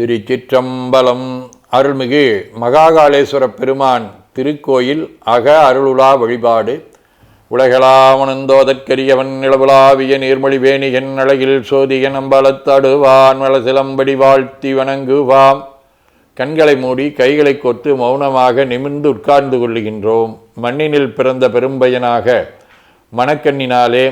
திருச்சிற்றம்பலம் அருள்மிகு மகாகாலேஸ்வர பெருமான் திருக்கோயில் அக அருளுலா வழிபாடு. உலகளாவனந்தோதற்கரியவன் நிலவுலாவிய நீர்மொழி வேணியன் அழகில் சோதியன் அம்பலத்தடுவான் வளசிலம்படி வாழ்த்தி வணங்குவாம். கண்களை மூடி கைகளை கொத்து மௌனமாக நிமிர்ந்து உட்கார்ந்து கொள்ளுகின்றோம். மண்ணினில் பிறந்த பெரும்பயனாக மணக்கண்ணினாலே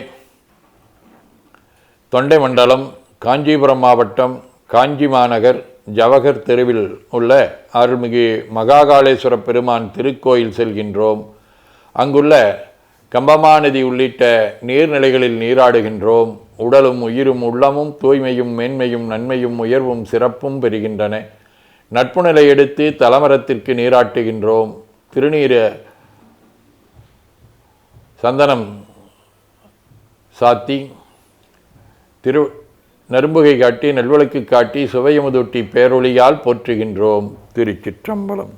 தொண்டை மண்டலம் காஞ்சிபுரம் மாவட்டம் காஞ்சி மாநகர் ஜவஹர் தெருவில் உள்ள அருள்மிகு மகாகாலேஸ்வர பெருமான் திருக்கோயில் செல்கின்றோம். அங்குள்ள கம்பமாநதி உள்ளிட்ட நீர்நிலைகளில் நீராடுகின்றோம். உடலும் உயிரும் உள்ளமும் தூய்மையும் மேன்மையும் நன்மையும் உயர்வும் சிறப்பும் பெறுகின்றன. நட்பு நிலை எடுத்து தலமரத்திற்கு நீராட்டுகின்றோம். திருநீர சந்தனம் சாத்தி திரு நரும்புகை காட்டி நல்வழக்கு காட்டி சுவையமுதொட்டி பேரொளியால் போற்றுகின்றோம் திருச்சிற்றம்பலம்.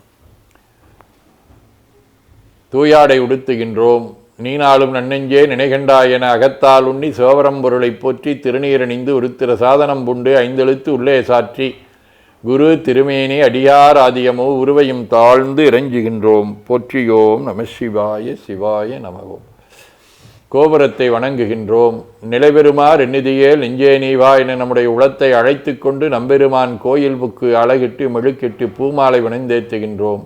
தூயாடை உடுத்துகின்றோம் நீனாலும் நன்னெஞ்சே நினைகண்டாய் என அகத்தால் உண்ணி சிவபரம் பொருளைப் போற்றி திருநீரணிந்து உருத்திர சாதனம் புண்டு ஐந்தெழுத்து உள்ளே சாற்றி குரு திருமேனி அடியார் ஆதியமோ உருவையும் தாழ்ந்து இறைஞ்சுகின்றோம். போற்றியோம் நம சிவாய சிவாய நமவோம் கோபுரத்தை வணங்குகின்றோம். நிலைபெறுமார் எண்ணிதியே நெஞ்சே நீவா என நம்முடைய உளத்தை அழைத்து கொண்டு நம்பெருமான் கோயில் புக்கு அழகிட்டு மெழுக்கிட்டு பூமாலை வணைந்தேத்துகின்றோம்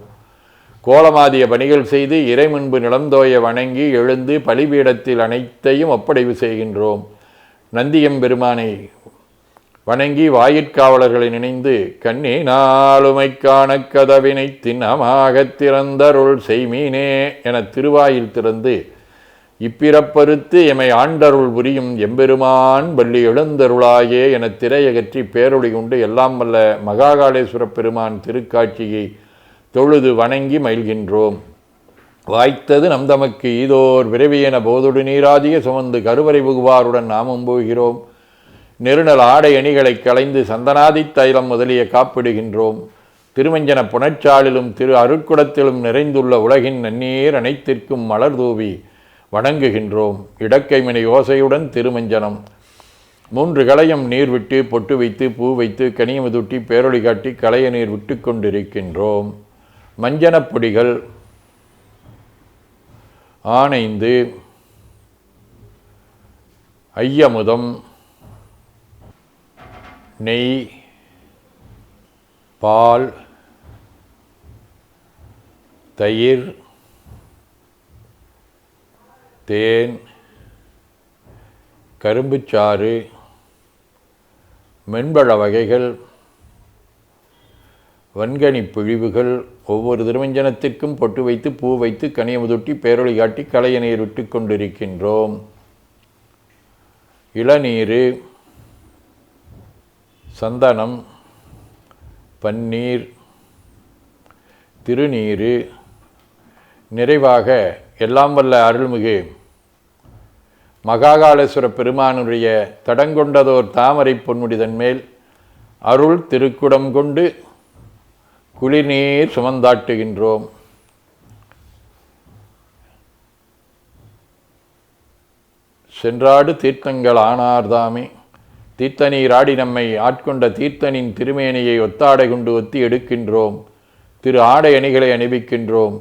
கோலமாதிய பணிகள் செய்து இறை முன்பு நிலந்தோய வணங்கி எழுந்து பலிபீடத்தில் அனைத்தையும் ஒப்படைவு செய்கின்றோம். நந்தியம் பெருமானை வணங்கி வாயிற்காவலர்களை நினைந்து கண்ணே நாளுமை காண கதவினை திண்ணமாக திறந்தருள் செய்மீனே என திருவாயில் திறந்து இப்பிறப்பறுத்து எமை ஆண்டருள் புரியும் எம்பெருமான் வள்ளி எழுந்தருளாயே என திரையகற்றி பேரொளி கொண்டு எல்லாம் வல்ல மகாகாளேஸ்வர பெருமான் திருக்காட்சியை தொழுது வணங்கி மயில்கின்றோம் வாய்த்தது நம் தமக்கு ஈதோர் விரைவியென போதொடு நீராதிய சுமந்து கருவறை புகுவாருடன் நாமும் போகிறோம். நெருநல் ஆடை அணிகளை களைந்து சந்தனாதி தைலம் முதலிய காப்பிடுகின்றோம். திருமஞ்சன புனச்சாலிலும் திரு அருட்குடத்திலும் நிறைந்துள்ள உலகின் நன்னீர் அனைத்திற்கும் மலர் தூவி வணங்குகின்றோம். இடக்கைமனை ஓசையுடன் திருமஞ்சனம். மூன்று களையம் நீர் விட்டு பொட்டு வைத்து பூ வைத்து கனியமுதுட்டி பேரொளி காட்டி களைய நீர் விட்டு கொண்டிருக்கின்றோம். மஞ்சனப் பொடிகள் ஆனைந்து ஐயமுதம் நெய் பால் தயிர் தேன் கரும்புச்சாறு மென்பழ வகைகள் வன்கனி பிழிவுகள் ஒவ்வொரு திருமஞ்சனத்திற்கும் பொட்டு வைத்து பூ வைத்து கனியமுதொட்டி பேரொளி காட்டி களைய நீர் விட்டு கொண்டிருக்கின்றோம். இளநீர் சந்தனம் பன்னீர் திருநீர் நிறைவாக எல்லாம் வல்ல அருள்மிகு. மகாகாலேஸ்வர பெருமானுடைய தடங்கொண்டதோர் தாமரை பொன்முடிதன் மேல் அருள் திருக்குடம் கொண்டு குளிர்நீர் சுமந்தாட்டுகின்றோம். சென்றாடு தீர்த்தங்கள் ஆனார்தாமே. தீர்த்தநீராடி நம்மை ஆட்கொண்ட தீர்த்தனின் திருமேனியை ஒத்தாடை கொண்டு ஒத்தி எடுக்கின்றோம். திரு ஆடை அணிகளை அணிவிக்கின்றோம்.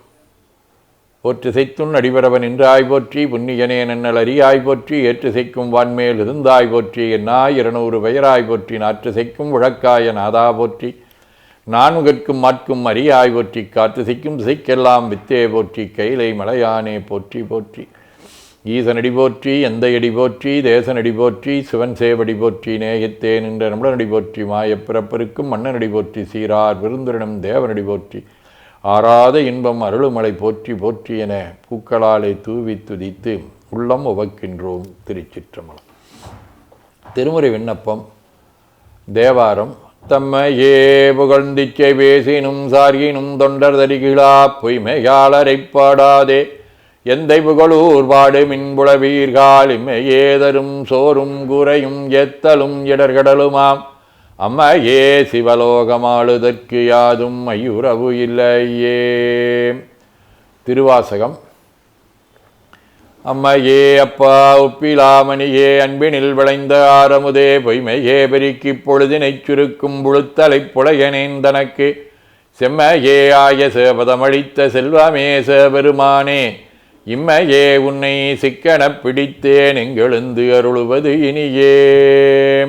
போற்றிசைத்துன் அடிபரவன் என்றாய் போற்றி புன்னியனே நன்னல் அறியாய் போற்றி ஏற்றுசைக்கும் வான்மேல் இருந்தாய் போற்றி என்னாய் இருநூறு பெயராய் போற்றி நாற்றுசைக்கும் உழக்காய நாதா போற்றி நான்கற்கும் மாட்கும் அறியாய் போற்றி காற்றுசைக்கும் திசைக்கெல்லாம் வித்தே போற்றி கைலை மலையானே போற்றி போற்றி. ஈசனடி போற்றி எந்த அடி போற்றி தேசனடி போற்றி சிவன் சேவடி போற்றி நேயத்தே நின்ற நம்மளனடி போற்றி மாயப்பிறப்பருக்கும் மன்னனடி போற்றி சீரார் விருந்திரனும் தேவனடி போற்றி. ஆறாத இன்பம் அருளுமலை போற்றி போற்றி என பூக்களாலே தூவி துதித்து உள்ளம் உவக்கின்றோம் திருச்சிற்றம்பலம். திருமுறை விண்ணப்பம் தேவாரம் தம்மையே புகழ்ந்திச்சை பேசினும் சார்கினும் தொண்டர் தரிகிழா பொய்மையாளரைப் பாடாதே. எந்தை புகழூர் பாடு மின்புலவீர்கால் இம்மையேதரும் சோறும் குறையும் எத்தலும் இடர்கடலுமாம். அம்மையே சிவலோகமாளுதற்கு யாதும் ஐயுறவு இல்லையே. திருவாசகம். அம்மையே அப்பா உப்பிலாமணியே அன்பினில் விளைந்த ஆரமுதே பொய்மையே பெருக்கிப் பொழுதினைச் சுருக்கும் புழுத்தலைப் புலையனேன் தனக்கு. செம்மையே ஆய சேபதமளித்த செல்வமே சேபெருமானே இம்மையே உன்னை சிக்கனப் பிடித்தேன் எங்கெழுந்து அருளுவது இனியே.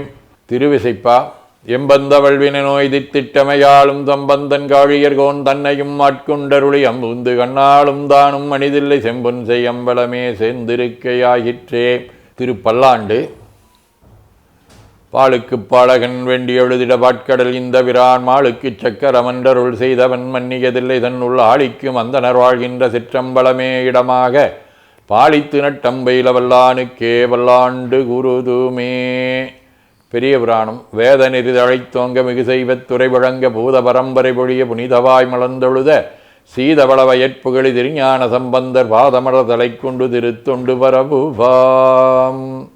திருவிசைப்பா. எம்பந்தவழ்வின நோய் திட்டமையாலும் தம்பந்தன் காழியர்கோன் தன்னையும் ஆட்கொண்டருளி அம்புந்து கண்ணாலும் தானும் மனிதில்லை செம்பொன் செய்யம்பலமே சேர்ந்திருக்கையாயிற்றே. திருப்பல்லாண்டு. பாலுக்கு பாலகன் வேண்டி எழுதிட பாட்கடல் இந்த விரான் மாளுக்கு சக்கரமன்றருள் செய்தவன் மன்னியதில்லை தன்னுள் ஆளிக்கும் அந்தனர் வாழ்கின்ற சிற்றம்பலமே இடமாக. பாலித்து நட்டம்பையில வல்லானுக்கே வல்லாண்டு குருதுமே. பெரிய புராணம். வேத நெறிதழைத்தோங்க மிகு செய்வத் துறை வழங்க பூத பரம்பரை பொழிய புனிதவாய் மலர்ந்தொழுத சீதவளவயற்புகளி திருஞான சம்பந்தர் பாதமர தலை கொண்டு திருத்தொண்டு பரபுவாம்.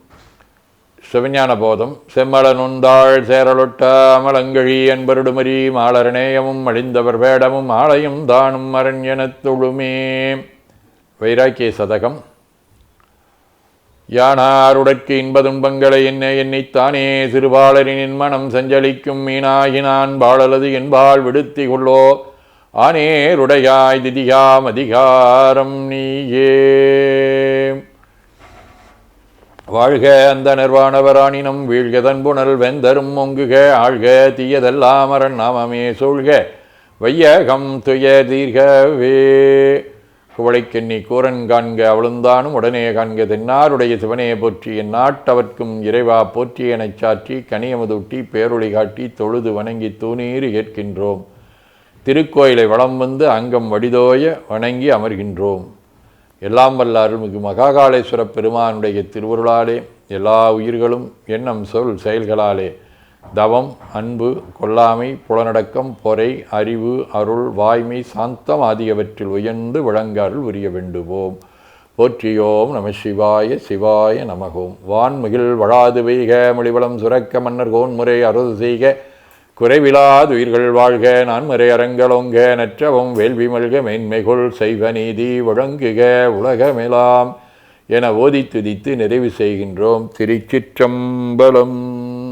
சிவஞான போதம் செம்மல நுந்தாள் சேரலொட்ட அமலங்கழி என்பருடுமரி மாலரணேயமும் அழிந்தவர் வேடமும் ஆலயம் தானும் அரண்யனத் தொழுமே வைராக்கிய சதகம். யானாருடற்கு இன்பதுன்பங்களை என்ன எண்ணித்தானே சிறுபாளரின் மனம் சஞ்சலிக்கும் மீனாகினான் பாழலது என்பாள் விடுத்தி கொள்ளோ. ஆனேருடையாய் திதியாம் அதிகாரம் நீயே. வாழ்க அந்த நிர்வாணவராணினம் வீழ்க தன்புணல் வெந்தரும் ஒங்குக ஆழ்க தீயதெல்லாம் அரண் நாமமே சூழ்க வையகம் துய தீர்கவே. குவளைக்கெண்ணி கூரன் காண்க அவளுந்தானும் உடனே காண்க தென்னாருடைய சிவனையை போற்றி என் நாட்டவர்க்கும் இறைவா போற்றி எனச் சாற்றி கனியமுதூட்டி பேரொளி காட்டி தொழுது வணங்கி தூணீறு ஏற்கின்றோம். திருக்கோயிலை வளம் வந்து அங்கம் வடிதோய வணங்கி அமர்கின்றோம். எல்லாம் வல்ல அருள்மிகு மகாகாலேஸ்வர பெருமானுடைய திருவருளாலே எல்லா உயிர்களும் எண்ணம் சொல் செயல்களாலே தவம் அன்பு கொல்லாமை புலனடக்கம் பொறை அறிவு அருள் வாய்மை சாந்தம் ஆகியவற்றில் உயர்ந்து விளங்காரில் உரிய வேண்டுவோம். போற்றியோம் நம சிவாய சிவாய நமகோம். வான்மிகில் வழாது வைக மொழிவளம் சுரக்க மன்னர் கோன்முறை அருள் செய்க. குறைவிலாது உயிர்கள் வாழ்க நான்மறை அரங்கலொங்க நற்றவும் வேள்வி மல்க மேன்மைகுள் செய்வ நீதி வழங்குக உலகமெலாம். என ஓதி துதித்து நிறைவு செய்கின்றோம். திருச்சிற்றம்பலம்.